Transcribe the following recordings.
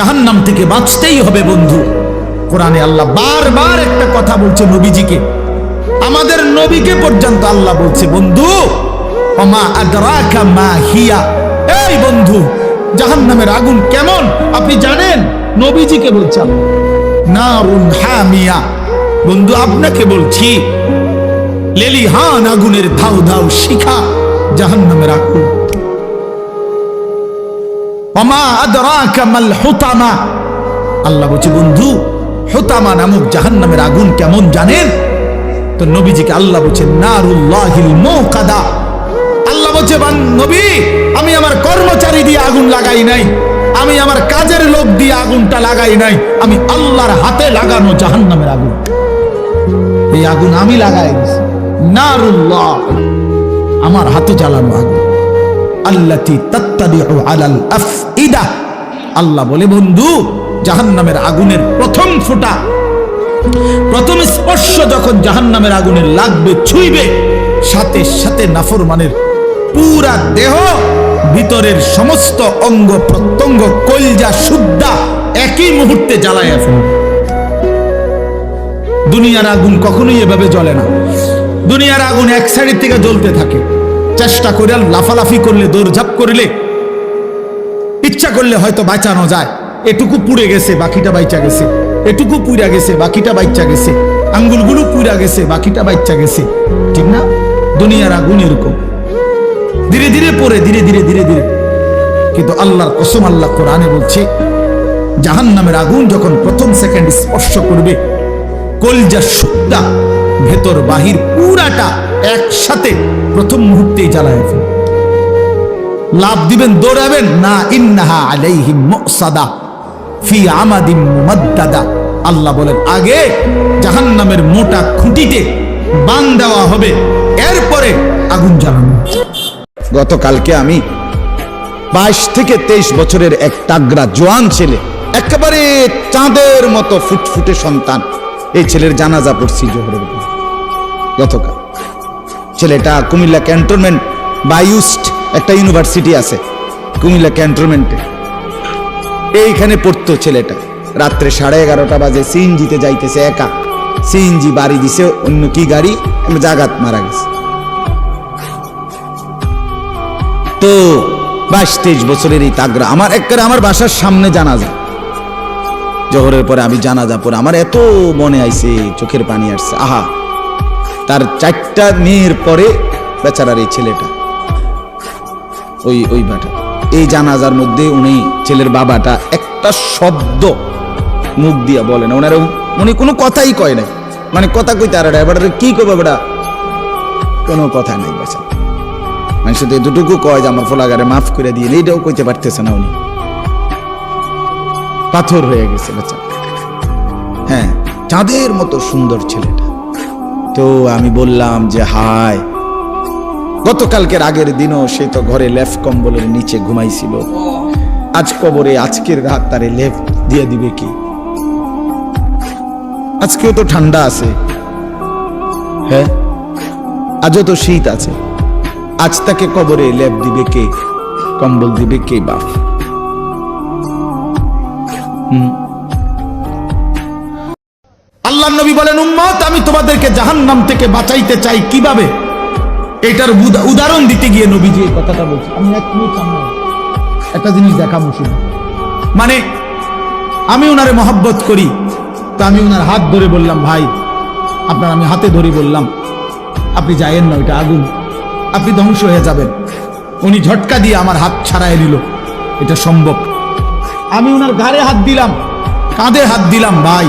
জাহান্নাম থেকে বাঁচতেই হবে, বন্ধু। কোরআনে আল্লাহ বারবার একটা কথা বলছে নবীজিকে। আমাদের নবীকে পর্যন্ত আল্লাহ বলছে, বন্ধু অমা আদরাকা মা হিয়া। এই বন্ধু, জাহান্নামের আগুন কেমন? আপনি জানেন? নবীজিকে বলছেন নারুন হামিয়া। বন্ধু, আপনাকে বলছি, লেলিহান আগুনের ধাউ ধাউ শিখা জাহান্নামের আগুন। আল্লাহ বলছে, বন্ধু, হুতামা নামক জাহান্নামের আগুন কেমন জানেন? তো নবীজিকে আল্লাহ বলছে, নারুল্লাহিল মুকাদা আল্লাহ বলছে নবী, আমি আমার কর্মচারী দিয়ে আগুন লাগাই নাই। আমি আমার কাজের লোক দিয়ে আগুনটা লাগাই নাই। আমি আল্লাহর হাতে লাগানো জাহান্নামের আগুন। এই আগুন আমি লাগাই দিছি। নারুল্লাহ, আমার হাতে জ্বালানো আগুন। আল্লাহ বলে, বন্ধু, জাহান্নামের আগুনের প্রথম ফোঁটা, প্রথম স্পর্শ যখন জাহান্নামের আগুনের লাগবে, ছুঁইবে, সাথে সাথে নাফরমানের পুরা দেহ, ভিতরের সমস্ত অঙ্গ প্রত্যঙ্গ, কলজা শুদ্ধা একই মুহূর্তে জ্বালায় ফেলবে দুনিয়ার আগুন কখনোই এভাবে জ্বলে না। দুনিয়ার আগুন এক সাইডের থেকে জ্বলতে থাকে। চেষ্টা করে লাফালাফি করলে, দৌড়ঝাপ করলে ইচ্ছা করলে হয়তো বাঁচানো যায়। এটুকু পুড়ে গেছে, বাকিটা বাইচা গেছে। এটুকু পুড়া গেছে, বাকিটা বাইচা গেছে। আঙ্গুলগুলো পুড়া গেছে, বাকিটা বাইচা গেছে। ঠিক না? দুনিয়ার আগুন এরকম। ধীরে ধীরে পরে ধীরে ধীরে ধীরে ধীরে। কিন্তু আল্লাহর কসম, আল্লাহ কোরআনে বলছে জাহান নামের আগুন যখন প্রথম সেকেন্ড স্পর্শ করবে কলজা সুদ্ধা ভেতর বাহির পুরাটা একসাথে প্রথম মুহূর্তেই জ্বালায় ফেলবে লাভ দিবেন, দৌড়াবেন, না ইন্নাহা আলাইহিম মুসাদা, ফি আমাদিম মুমাদ্দাদা। আল্লাহ বলেন, আগে জাহান্নামের মোটা খুঁটিতে বান দেওয়া হবে, এরপরে আগুন জ্বালানো গতকালকে আমি বাইশ থেকে তেইশ বছরের এক তাগরা জোয়ান ছেলে, একেবারে চাঁদের মতো ফুটফুটে সন্তান, এই ছেলের জানাজা পড়ছি জোহরের গতকাল। ছেলেটা কুমিল্লা ক্যান্টনমেন্ট বায়ুস্ট একটা ইউনিভার্সিটি আছে, কুমিল্লা ক্যান্টনমেন্টে। এইখানে পড়তো ছেলেটা। রাত্রে সাড়ে এগারোটা বাজে সিএনজিতে যাইতেছে একা। সিএনজি বাড়ি দিছে, অন্য কি গাড়ি? জাগাত মারা গেছে। তো বাইশ তেইশ বছরের এই তাগরা আমার একবারে আমার বাসার সামনে জানাজা। জহরের পরে আমি জানাজা পরে আমার এত মনে আইছে, চোখের পানি আসছে। আহা তার চারটা মেয়ের পরে বেচারার এই ছেলেটা। ওই ওই বাটা। এই জানাজার মধ্যে উনি ছেলের বাবাটা একটা শব্দ মুখ দিয়া বলে না। ওনার উনি কোনো কথাই কয় নাই। মানে কথা কইতে আর এবার কি করবে বেটা? কোনো কথা নাই বেচারা মানে শুধু এতটুকু কয় যে আমার ফোলাগারে মাফ করে দিয়ে এইটাও কইতে পারতেছে না উনি। পাথর হয়ে গেছে বেচারা হ্যাঁ চাঁদের মতো সুন্দর ছেলেটা। তো আমি বললাম যে, হায়, গতকালকের আগের দিনও সে তো ঘরে লেফ কম্বলের নিচে ঘুমাইছিল। আজ কবরে আজকের রাত তারে লেফ দিয়ে দিবে কি? আজকেও তো ঠান্ডা আছে। হ্যাঁ আজও তো শীত আছে। আজ তাকে কবরে লেপ দিবে কে? কম্বল দিবে কে বাপ? আল্লাহ আমি তোমাদেরকে জাহান্নাম থেকে বাঁচাইতে চাই কীভাবে? এটার উদাহরণ দিতে গিয়ে নবীজি এই কথাটা বলছে। আমি এক একটা জিনিস দেখা মুশিদ মানে আমি ওনারে মহব্বত করি, তো আমি ওনার হাত ধরে বললাম, ভাই, আপনার আমি হাতে ধরে বললাম, আপনি যায়েন না, ওইটা আগুন। আপনি ধ্বংস হয়ে যাবেন। উনি ঝটকা দিয়ে আমার হাত ছাড়াই নিল। এটা সম্ভব। আমি ওনার ঘাড়ে হাত দিলাম, কাঁধে হাত দিলাম, ভাই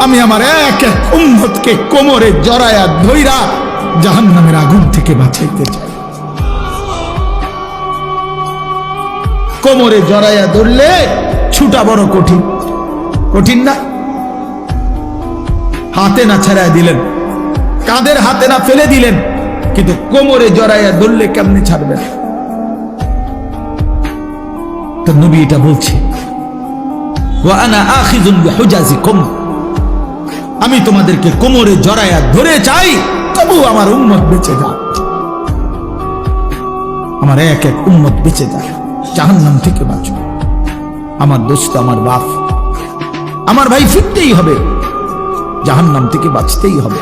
আমি আমার এক এক উম্মতকে কোমরে জড়ায়া ধৈরা জাহান্নামের আগুন থেকে বাঁচাইতে চাই। কোমরে জড়াইয়া ধরলে ছুটা বড় কঠিন। কঠিন না? হাতে না ছেড়ায় দিলেন। কাঁধের হাতে না ফেলে দিলেন। কিন্তু কোমরে জড়াইয়া ধরলে কেমনে ছাড়বেন তো নবী এটা বলছে। ওয়ানা আখিজুন বিহুজাজিকুম। আমি তোমাদেরকে কোমরে জড়াইয়া ধরে চাই, তবু আমার উন্মত বেঁচে যায় আমার এক এক উন্মত বেঁচে যায় জাহান্নাম থেকে বাঁচো আমার দোস্ত, আমার বাপ, আমার ভাই ফিরতেই হবে, জাহান্নাম থেকে বাঁচতেই হবে।